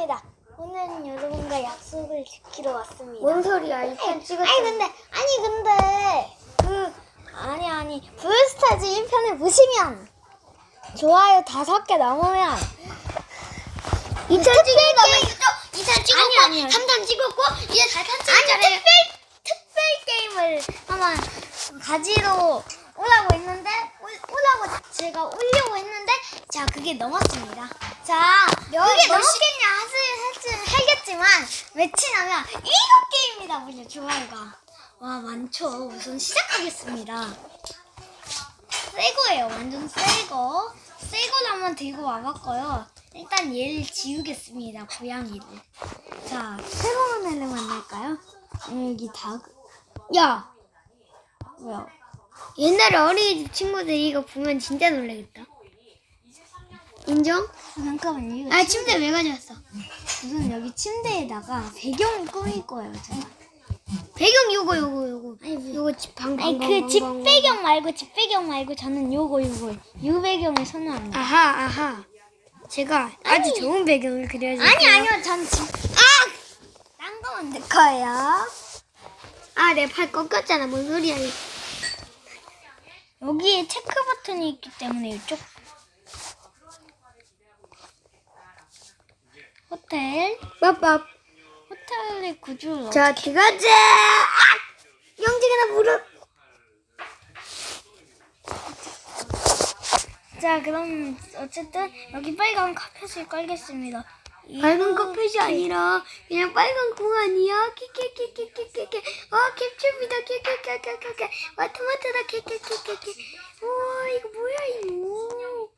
반갑습니다. 오늘은 여러분과 약속을 지키러 왔습니다. 뭔 소리야? 이편 찍었 아니 근데 아니 근데 그 아니 아니 브이스타즈 1편을 보시면 좋아요 다섯 개 넘으면 2편 찍은 거 있었죠? 2편 찍었고 아니, 아니, 아니. 3편 찍었고 이제 4편 찍을 아니 차례예요. 특별 특별 게임을 한번 가지러 오라고 했는데 올- 오라고 제가 올려고 했는데 자 그게 넘었습니다. 자 몇- 그게 몇 넘었겠냐 하지 하겠지만 매치나면 일곱 개입니다 무려 좋아요가 와 많죠. 우선 시작하겠습니다. 새 거예요 완전 새 거. 새 거를 한번 들고 와봤고요. 일단 얘를 지우겠습니다 고양이를. 자, 새로운 애를 만날까요? 여기 닭. 야! 뭐야? 옛날에 어린이집 친구들이 이거 보면 진짜 놀라겠다. 인정? 아, 잠깐만요. 이거 아 침대 왜 가져왔어? 우선 여기 침대에다가 배경을 꾸밀 거예요, 제가. 배경 요거 요거 요거. 요거 집방 아니, 그집 배경 말고, 집 배경 말고, 저는 요거, 요거. 요 배경을 선호합니다. 아하 아하. 제가 아주 좋은 배경을 그려줄게요. 아니, 아니요, 전 집. 아! 딴거 만들 거예요. 아, 내 팔 꺾였잖아. 뭔 소리야? 여기에 체크 버튼이 있기 때문에 이쪽. 호텔. 빠빠. 호텔의 구조를 자, 들어가자. 아! 영진아 무릎. 자, 그럼 어쨌든 여기 빨간 카펫을 깔겠습니다. 밝은 커플이 아니라 그냥 빨간 공 아니야? 키키키키키키키. 어, 캡처입니다. 키키키키키키. 와, 토마토다. 키키키키키. 우와, 이거 뭐야 이거? 오.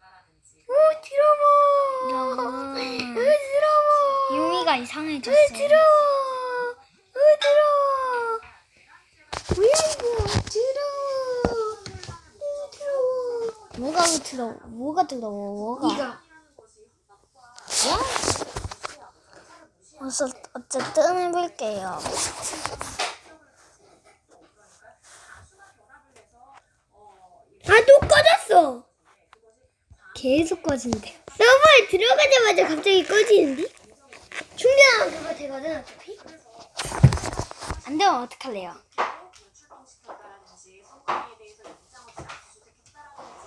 더러워. 으, 더러워. 유미가 으, 이상해졌어요. 더러워. 으, 더러워. 뭐야 이거? 더러워. 으, 더러워. 뭐가 더러워? 뭐가 더러워? 뭐가? 이거. 어서 어쨌든 해볼게요. 아, 또 꺼졌어. 계속 꺼진대. 서버에 들어가자마자 갑자기 꺼지는데? 충전하면 그거 되거든 어차피 안 되면 어떡할래요?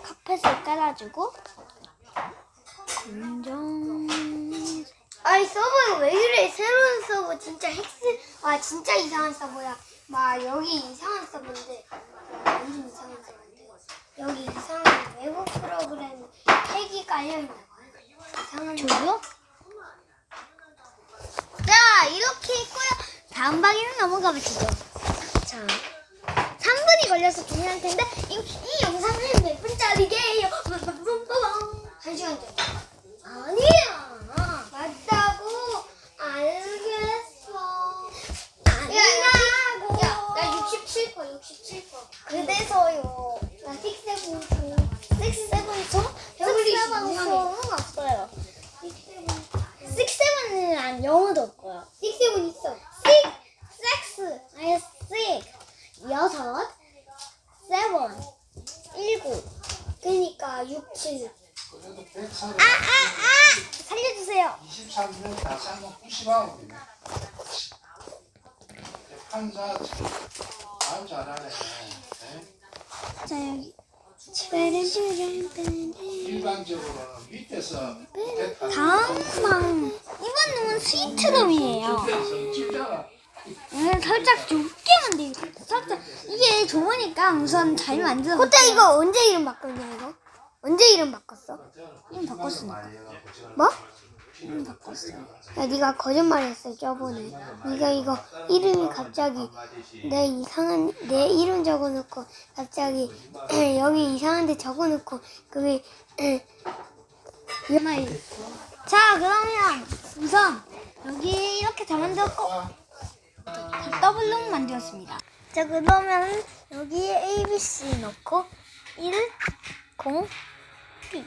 카펫을 깔아주고 인정. 아이 서버가 왜 이래 새로운 서버 진짜 핵스 아 진짜 이상한 서버야 막 여기 이상한 서버인데 완전 이상한 서버인데 여기 이상한 외국 프로그램 핵이 깔려있나 봐요 이상한 저요? 자 이렇게 있고요. 다음 방에는 넘어가 보시죠. 자, 3분이 걸려서 중요할 텐데 이, 이 영상은 몇 분짜리게요? 한 시간 전 아니야. 맞다고 알겠어 아니라고. 야나 67% 67% 그래서요. 나 식세븐 식스세븐죠? 배불리 식스방송은 없어요. 67 식스세븐은 안 영어도 없고요. 식세븐 있어 식, 섹스, 아니 식, 여섯, 세븐, 일곱. 그니까 67 아, 아, 아! 살려주세요. 23년 다시 한번 90원 판사 아주 잘하네 네? 자, 여기. 일반적으로는 밑에서 다음 방. 이번 놈은 스위트룸이에요. 진짜 음, 살짝 좁게 만들고 살짝 이게 좋으니까 우선 잘 만들어. 호텔 이거 언제 이름 바꿨냐 이거? 언제 이름 바꿨어? 이름 바꿨으니까. 뭐? 이름 바꿨어요. 야 네가 거짓말했어 저번에 네가 이거 이름이 갑자기 내 이상한 내 이름 적어놓고 갑자기 여기 이상한데 적어놓고 그게 말. 자, 그러면 우선 여기 이렇게 다 만들었고 더블룩 만들었습니다. 자, 그러면 여기에 ABC 넣고 1, 0, P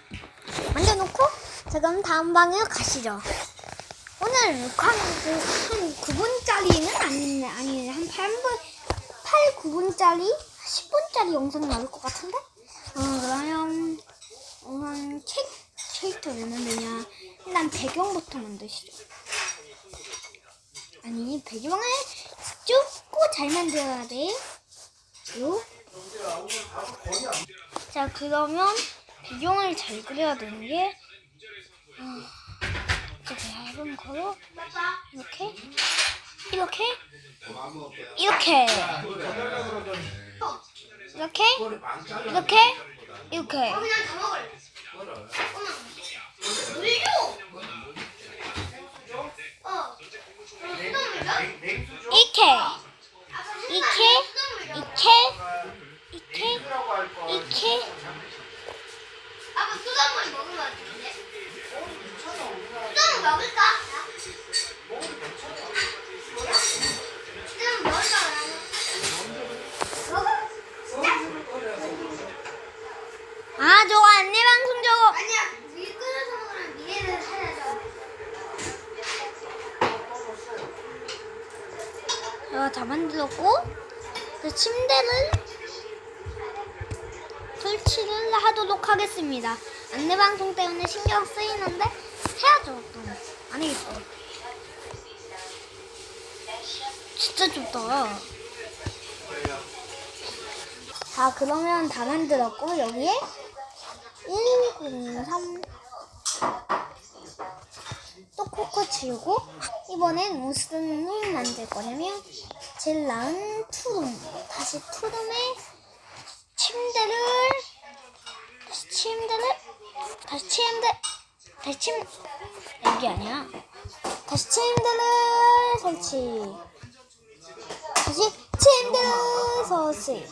만들어놓고 자, 그럼 다음 방에 가시죠. 오늘 한, 그, 한 9분짜리는 아니네, 아니네. 한 8분, 8, 9분짜리? 10분짜리 영상 나올 것 같은데? 어, 그러면, 우선 책, 캐릭터 왜 만드냐? 일단 배경부터 만드시죠. 아니 배경을 좁고 잘 만들어야 돼. 요. 자 그러면 배경을 잘 그려야 되는 게 어, 이렇게 얇은 거로 이렇게 이렇게 이렇게 이렇게 이렇게 이렇게 어, 그냥 다 먹을래. 엄마, 물 줘. 어. 그럼 줘? 수돗물 줘. 이렇게 이렇게 이렇게 아빠 수돗물 먹으면 안 되는데? 수돗물 먹을까? 수돗물 먹을까? 먹어? 아 저거 안내 방송 저거 아니야, 물 끓여서 먹으면 미래를 살려줘. 제가 다 만들었고 그 침대를 설치를 하도록 하겠습니다. 안내 방송 때문에 신경 쓰이는데 해야죠 또. 안 되겠어. 진짜 좁다. 자 그러면 다 만들었고 여기에 103 또 코코 치우고 이번엔 무슨 룸 만들 거냐면 제일 나은 투룸. 다시 투룸에 침대를 다시 침대를 다시 침대 다시 침 여기 아니야. 다시 침대를 설치. 다시 침대를 설치.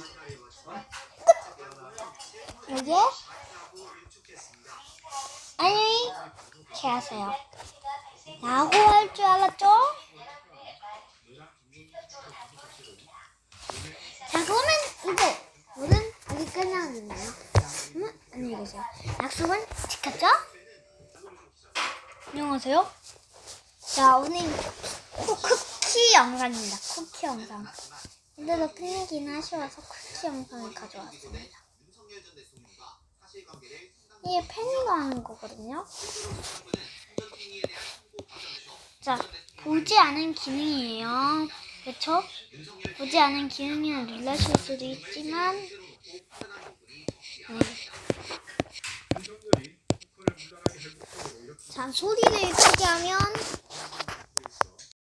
끝. 여기에 안녕히 계세요 라고 할 줄 알았죠? 자 그러면 이제 오늘 여기 끝나는데요. 그러면 안녕히 계세요. 약속은 지켰죠? 안녕하세요. 자 오늘 코 쿠키 영상입니다. 쿠키 영상. 근데도 끝내긴 아쉬워서 쿠키 영상을 가져왔습니다. 이게 팬으로 하는 거거든요. 자, 보지 않은 기능이에요. 그렇죠? 보지 않은 기능이라 놀라실 수도 있지만 네. 자, 소리를 크게 하면